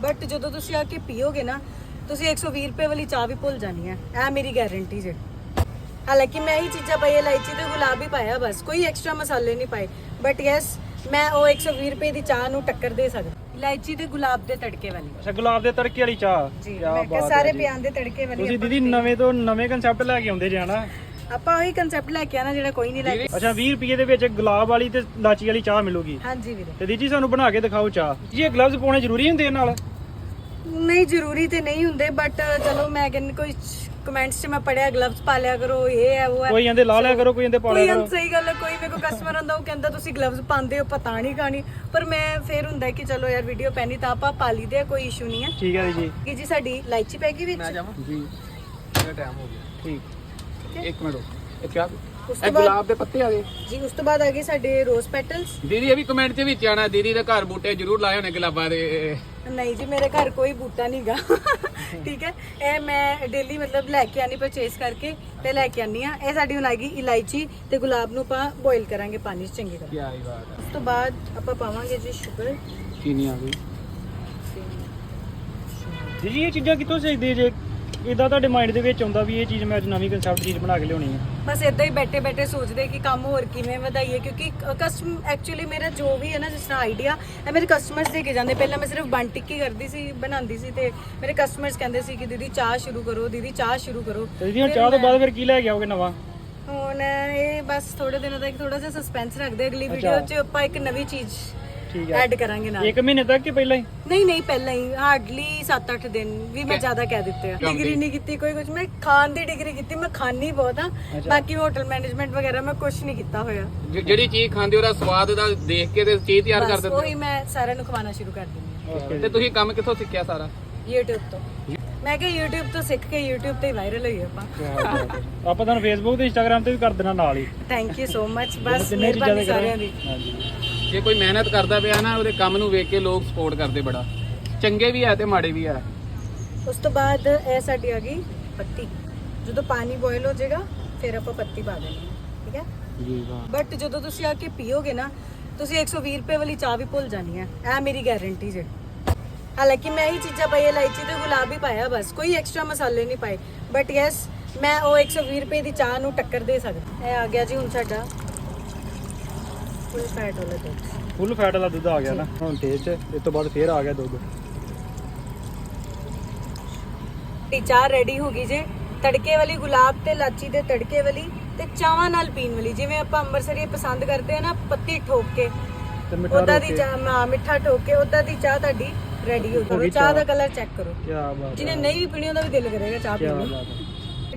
But ਜਦੋਂ ਤੁਸੀਂ ਆ ਕੇ ਪੀਓਗੇ ਨਾ ਤੁਸੀਂ 120 ਰੁਪਏ ਵਾਲੀ ਚਾਹ ਵੀ ਭੁੱਲ ਜਾਣੀ ਹੈ। ਇਹ ਮੇਰੀ ਗਾਰੰਟੀ ਜੇ। ਹਾਲਾਂਕਿ ਮੈਂ ਹੀ ਚੀਜ਼ਾਂ ਪਾਈ ਇਲਾਇਚੀ ਤੇ ਗੁਲਾਬ ਹੀ ਪਾਇਆ ਬਸ। ਕੋਈ ਐਕਸਟਰਾ ਮਸਾਲੇ ਨਹੀਂ ਪਾਏ। ਬਟ ਯੈਸ ਮੈਂ ਉਹ 120 ਰੁਪਏ ਦੀ ਚਾਹ ਨੂੰ ਟੱਕਰ ਦੇ ਸਕਦੀ। ਇਲਾਇਚੀ ਤੇ ਗੁਲਾਬ ਦੇ ਤੜਕੇ ਵਾਲੀ। ਅੱਛਾ ਗੁਲਾਬ ਦੇ ਤੜਕੇ ਵਾਲੀ ਚਾਹ? ਜੀ ਕਿਆ ਮੈਂ ਕਿਹਾ ਸਾਰੇ ਜੀ। ਪਿਆਨ ਦੇ ਤੜਕੇ ਵਾਲੀ ਤੁਸੀਂ ਆਪਾਂ ਦੀਦੀ ਨਵੇਂ ਤੋਂ ਨਵੇਂ ਕਨਸੈਪਟ ਲੈ ਕੇ ਆਉਂਦੇ ਜੇ ਹਨਾ? ਆਪਾਂ ਉਹੀ ਕਨਸੈਪਟ ਲੈ ਕੇ ਆਣਾ ਜਿਹੜਾ ਕੋਈ ਨਹੀਂ ਲੈ ਕੇ ਅੱਛਾ 20 ਰੁਪਏ ਦੇ ਵਿੱਚ ਗੁਲਾਬ ਵਾਲੀ ਤੇ ਲਾਚੀ ਵਾਲੀ ਚਾਹ ਮਿਲੂਗੀ? ਹਾਂਜੀ ਵੀਰੇ। ਤੇ ਦੀਦੀ ਸਾਨੂੰ ਬਣਾ ਕੇ ਦਿਖਾਓ ਚਾਹ। ਜੀ ਇਹ ਗਲਵਜ਼ ਪਾਉਣੇ ਜ਼ਰੂਰੀ ਹੁੰਦੇ ਇਹ ਨਾਲ? ਨਹੀਂ ਜ਼ਰੂਰੀ ਤੇ ਨਹੀਂ ਹੁੰਦੇ ਬਟ ਚਲੋ ਮੈਂ ਕਹਿੰਦੀ ਕੋਈ ਕਮੈਂਟਸ 'ਚ ਮੈਂ ਪੜਿਆ ਗਲਵਸ ਪਾ ਲਿਆ ਕਰੋ ਇਹ ਹੈ ਉਹ ਹੈ ਕੋਈ ਕਹਿੰਦੇ ਲਾ ਲਿਆ ਕਰੋ ਕੋਈ ਕਹਿੰਦੇ ਪਾ ਕੋਈ ਲਿਆ ਕਰੋ। ਸਹੀ ਗੱਲ ਹੈ ਕੋਈ ਮੇਰੇ ਕੋ ਕਸਟਮਰ ਆਉਂਦਾ ਉਹ ਕਹਿੰਦਾ ਤੁਸੀਂ ਗਲਵਸ ਪਾਉਂਦੇ ਹੋ ਪਤਾ ਨਹੀਂ ਕਹਾਣੀ ਪਰ ਮੈਂ ਫੇਰ ਹੁੰਦਾ ਹੈ ਕਿ ਚਲੋ ਯਾਰ ਵੀਡੀਓ ਪੈਣੀ ਤਾਂ ਆਪਾਂ ਪਾ ਲਈਦੇ ਆ ਕੋਈ ਇਸ਼ੂ ਨਹੀਂ ਹੈ। ਠੀਕ ਹੈ ਜੀ। ਕਿ ਜੀ ਸਾਡੀ ਇਲਾਇਚੀ ਪੈ ਗਈ ਵਿੱਚ? ਜੀ। ਟਾਈਮ ਹੋ ਗਿਆ। ਠੀਕ। ਇੱਕ ਮਿੰਟ ਰੁਕ। ਇਹ ਕਿਆ ਉਸ ਇਹ ਤੋਂ ਬਾਅਦ ਗੁਲਾਬ ਦੇ ਪੱਤੇ ਆ ਗਏ। ਜੀ ਉਸ ਤੋਂ ਬਾਅਦ ਆ ਗਏ ਸਾਡੇ ਰੋਜ਼ ਪੈਟਲਸ। ਦੀਦੀ ਇਹ ਵੀ ਕਮੈਂਟ 'ਚ ਵਿੱਚ ਆਣਾ ਦੀਦੀ ਦੇ ਘਰ ਬੂਟੇ ਜ਼ਰੂਰ ਲਾਏ ਹੋਣੇ ਗੁਲਾਬਾਂ ਦੇ। ਨਹੀਂ ਜੀ ਮੇਰੇ ਘਰ ਕੋਈ ਬੂਟਾ ਨਹੀਂਗਾ ਠੀਕ ਹੈ? ਇਹ ਮੈਂ ਡੇਲੀ ਮਤਲਬ ਲੈ ਕੇ ਆਨੀ ਪਰਚੇਸ ਕਰਕੇ ਤੇ ਲੈ ਕੇ ਆਨੀ ਆ ਇਹ ਸਾਡੀ ਹੁਣ ਆਏਗੀ ਇਲਾਇਚੀ ਤੇ ਗੁਲਾਬ ਨੂੰ ਆਪਾਂ ਬੋਇਲ ਕਰਾਂਗੇ ਪਾਣੀ 'ਚ ਚੰਗੀ ਤਰ੍ਹਾਂ। ਕੀ ਆਈ ਬਾਤ ਉਸ ਤੋਂ ਬਾਅਦ ਆਪਾਂ ਪਾਵਾਂਗੇ ਜੀ ਸ਼ੂਗਰ ਚੀਨੀ ਆ ਗਈ ਦੀਦੀ ਇਹ ਚੀਜ਼ਾਂ ਕਿੱਥੋਂ ਸਿੱਖਦੇ ਜੇ? ਇਦਾਂ ਤੁਹਾਡੇ ਮਾਈਂਡ ਦੇ ਵਿੱਚ ਆਉਂਦਾ ਵੀ ਇਹ ਚੀਜ਼ ਮੈਂ ਅੱਜ ਨਵੀਂ ਕਨਸੈਪਟ ਚੀਜ਼ ਬਣਾ ਕੇ ਲਿਆਉਣੀ ਹੈ ਬਸ ਇਦਾਂ ਹੀ ਬੈਠੇ ਬੈਠੇ ਸੋਚਦੇ ਕਿ ਕੰਮ ਹੋਰ ਕਿਵੇਂ ਵਧਾਈਏ ਕਿਉਂਕਿ ਕਸਟਮ ਐਕਚੁਅਲੀ ਮੇਰਾ ਜੋ ਵੀ ਹੈ ਨਾ ਜਿਸ ਤਰ੍ਹਾਂ ਆਈਡੀਆ ਇਹ ਮੇਰੇ ਕਸਟਮਰਸ ਦੇ ਕੇ ਜਾਂਦੇ। ਪਹਿਲਾਂ ਮੈਂ ਸਿਰਫ ਬਣ ਟਿੱਕੀ ਕਰਦੀ ਸੀ ਬਣਾਉਂਦੀ ਸੀ ਤੇ ਮੇਰੇ ਕਸਟਮਰਸ ਕਹਿੰਦੇ ਸੀ ਕਿ ਦੀਦੀ ਚਾਹ ਸ਼ੁਰੂ ਕਰੋ ਦੀਦੀ ਚਾਹ ਸ਼ੁਰੂ ਕਰੋ। ਦੀਦੀ ਹੁਣ ਚਾਹ ਤੋਂ ਬਾਅਦ ਫਿਰ ਕੀ ਲੈ ਕੇ ਆਓਗੇ ਨਵਾਂ? ਹੁਣ ਇਹ ਬਸ ਥੋੜੇ ਦਿਨਾਂ ਤੱਕ ਥੋੜਾ ਜਿਹਾ ਸਸਪੈਂਸ ਰੱਖਦੇ ਅਗਲੀ ਵੀਡੀਓ 'ਚ ਆਪਾਂ ਇੱਕ ਨਵੀਂ ਚੀਜ਼ ਠੀਕ ਹੈ ਐਡ ਕਰਾਂਗੇ ਨਾਲ। ਇੱਕ ਮਹੀਨੇ ਤੱਕ ਕਿ ਪਹਿਲਾਂ ਹੀ? ਨਹੀਂ ਨਹੀਂ ਪਹਿਲਾਂ ਹੀ। ਹਾਰਡਲੀ 7-8 ਦਿਨ ਵੀ ਮੈਂ ਜ਼ਿਆਦਾ ਕਹਿ ਦਿੱਤੇ ਆ। ਡਿਗਰੀ ਨਹੀਂ ਕੀਤੀ ਕੋਈ ਕੁਝ ਮੈਂ ਖਾਣ ਦੀ ਡਿਗਰੀ ਕੀਤੀ ਮੈਂ ਖਾਣੀ ਬਹੁਤ ਆ। ਬਾਕੀ ਹੋਟਲ ਮੈਨੇਜਮੈਂਟ ਵਗੈਰਾ ਮੈਂ ਕੁਝ ਨਹੀਂ ਕੀਤਾ ਹੋਇਆ। ਜ- ਜਿਹੜੀ ਚੀਜ਼ ਖਾਂਦੇ ਉਹਦਾ ਸਵਾਦ ਦਾ ਦੇਖ ਕੇ ਤੇ ਚੀਜ਼ ਤਿਆਰ ਕਰ ਬਸ ਦਿੰਦੇ ਉਹੀ ਮੈਂ ਸਾਰਿਆਂ ਨੂੰ ਖਵਾਉਣਾ ਸ਼ੁਰੂ ਕਰ ਦਿੰਦੀ ਓਕੇ ਤੇ ਤੁਸੀਂ ਕੰਮ ਕਿੱਥੋਂ ਸਿੱਖਿਆ ਸਾਰਾ? ਹਾਂ YouTube ਤੋਂ। ਮੈਂ ਕਿਹਾ YouTube ਤੋਂ ਸਿੱਖ ਕੇ YouTube ਤੇ ਵਾਇਰਲ ਹੋਈ ਆਪਾਂ। ਆਪਾਂ ਤੁਹਾਨੂੰ ਫੇਸਬੁੱਕ ਤੇ ਇੰਸਟਾਗ੍ਰam ਤੇ ਵੀ ਕਰ ਦੇਣਾ ਨਾਲ ਹੀ। ਥੈਂਕ ਯੂ ਸੋ ਮਚ ਬਸ ਜਿੰਨੇ ਚੀਜ਼ਾਂ ਮਿਹਰਬਾਨੀ ਦੇ ਸਾਰਿਆਂ ਦੀ। ਹਾਂਜੀ। ਜੇ ਕੋਈ ਮਿਹਨਤ ਕਰਦਾ ਪਿਆ ਨਾ ਉਹਦੇ ਕੰਮ ਨੂੰ ਵੇਖ ਕੇ ਲੋਕ ਸਪੋਰਟ ਕਰਦੇ ਬੜਾ। ਚੰਗੇ ਵੀ ਆ ਤੇ ਮਾੜੇ ਵੀ ਆ। ਉਸ ਤੋਂ ਬਾਅਦ ਇਹ ਸਾਡੀ ਆ ਗਈ ਪੱਤੀ। ਜਦੋਂ ਪਾਣੀ ਬੋਇਲ ਹੋ ਜਾਏਗਾ ਫਿਰ ਆਪਾਂ ਪੱਤੀ ਪਾ ਦੇਣੀ ਹੈ ਠੀਕ ਹੈ ਜੀ ਵਾਹ। ਬਟ ਜਦੋਂ ਤੁਸੀਂ ਆ ਕੇ ਪੀਓਗੇ ਨਾ ਤੁਸੀਂ 120 ਰੁਪਏ ਵਾਲੀ ਚਾਹ ਵੀ ਭੁੱਲ ਜਾਣੀ ਹੈ ਇਹ ਮੇਰੀ ਗਾਰੰਟੀ ਜੇ। ਹਾਲਾਂਕਿ ਮੈਂ ਹੀ ਚੀਜ਼ਾਂ ਪਾਈ ਇਲਾਇਚੀ ਤੇ ਗੁਲਾਬ ਹੀ ਪਾਇਆ ਬਸ ਕੋਈ ਐਕਸਟਰਾ ਮਸਾਲੇ ਨਹੀਂ ਪਾਏ। ਬਟ ਯੈਸ ਮੈਂ ਉਹ 120 ਰੁਪਏ ਦੀ ਚਾਹ ਨੂੰ ਟੱਕਰ ਦੇ ਸਕਦੀ। ਇਹ ਆ ਗਿਆ ਜੀ ਹੁਣ ਸਾਡਾ ਫੁੱਲ ਫੈਟ ਵਾਲਾ ਦੁੱਧ। ਫੁੱਲ ਫੈਟ ਵਾਲਾ ਦੁੱਧ ਆ ਗਿਆ ਨਾ। ਹੁਣ ਤੇਜ਼ ਚ ਇਸ ਤੋਂ ਬਾਅਦ ਫੇਰ ਆ ਗਿਆ ਦੁੱਧ। ਟੀ ਚਾਹ ਰੈਡੀ ਹੋ ਗਈ ਜੇ। ਤੜਕੇ ਵਾਲੀ ਗੁਲਾਬ ਤੇ ਲਾਚੀ ਦੇ ਤੜਕੇ ਵਾਲੀ ਤੇ ਚਾਹਾਂ ਨਾਲ ਪੀਣ ਵਾਲੀ। ਜਿਵੇਂ ਆਪਾਂ ਅੰਮ੍ਰਿਤਸਰੀ ਪਸੰਦ ਕਰਦੇ ਆ ਨਾ ਪੱਤੀ ਠੋਕ ਕੇ। ਤੇ ਮਿੱਠਾ ਉਦਾਂ ਦੀ ਚਾਹ ਮਿੱਠਾ ਠੋਕ ਕੇ ਉਦਾਂ ਦੀ ਚਾਹ ਤੁਹਾਡੀ ਰੈਡੀ ਹੋ ਗਈ ਚਾਹ ਦਾ। ਕਲਰ ਚੈੱਕ ਕਰੋ। ਕੀ ਬਾਤ ਜਿਹਨੇ ਨਹੀਂ ਵੀ ਪੀਣੀ ਉਹਦਾ ਵੀ ਦਿਲ ਕਰੇਗਾ ਚਾਹ ਕੀ ਪੀਣ ਬਾਤ ਨੂੰ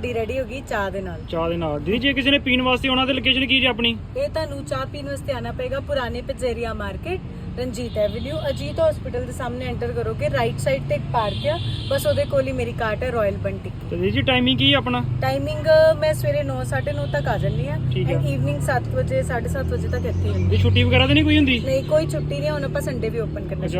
ਸਾਡੀ ਰੈਡੀ ਹੋ ਗਈ ਚਾਹ ਦੇ ਨਾਲ। ਚਾਹ ਦੇ ਨਾਲ। ਦੀਦੀ ਜੇ ਕਿਸੇ ਨੇ ਪੀਣ ਵਾਸਤੇ ਆਉਣਾ ਤੇ ਲੋਕੇਸ਼ਨ ਕੀ ਜੀ ਆਪਣੀ? ਇਹ ਤੁਹਾਨੂੰ ਚਾਹ ਪੀਣ ਵਾਸਤੇ ਆਣਾ ਪਏਗਾ ਪੁਰਾਣੇ pizzeria market Ranjit avenue Ajit hospital ਦੇ ਸਾਹਮਣੇ ਐਂਟਰ ਕਰੋਗੇ ਰਾਈਟ ਸਾਈਡ ਤੇ ਇੱਕ ਪਾਰਕ ਆ ਬਸ ਉਹਦੇ ਕੋਲ ਹੀ ਮੇਰੀ ਕਾਰਟ ਹੈ ਰਾਇਲ ਬਨ ਟਿੱਕੀ ਤੇ ਦੀਦੀ ਟਾਈਮਿੰਗ ਕੀ ਹੈ ਆਪਣਾ? ਟਾਈਮਿੰਗ ਮੈਂ ਸਵੇਰੇ 9:30 ਤੱਕ ਆ ਜਾਂਦੀ ਆ ਠੀਕ ਹੈ। ਐਂਡ ਈਵਨਿੰਗ 7 ਵਜੇ 7:30 ਵਜੇ ਤੱਕ ਇੱਥੇ ਹੁੰਦੀ। ਦੀ ਛੁੱਟੀ ਵਗੈਰਾ ਤਾਂ ਨਹੀਂ ਕੋਈ ਹੁੰਦੀ? ਨਹੀਂ ਕੋਈ ਛੁੱਟੀ ਨਹੀਂ ਹੁਣ ਆਪਾਂ ਸੰਡੇ ਵੀ ਓਪਨ ਕਰਨਾ ਅੱਛਾ।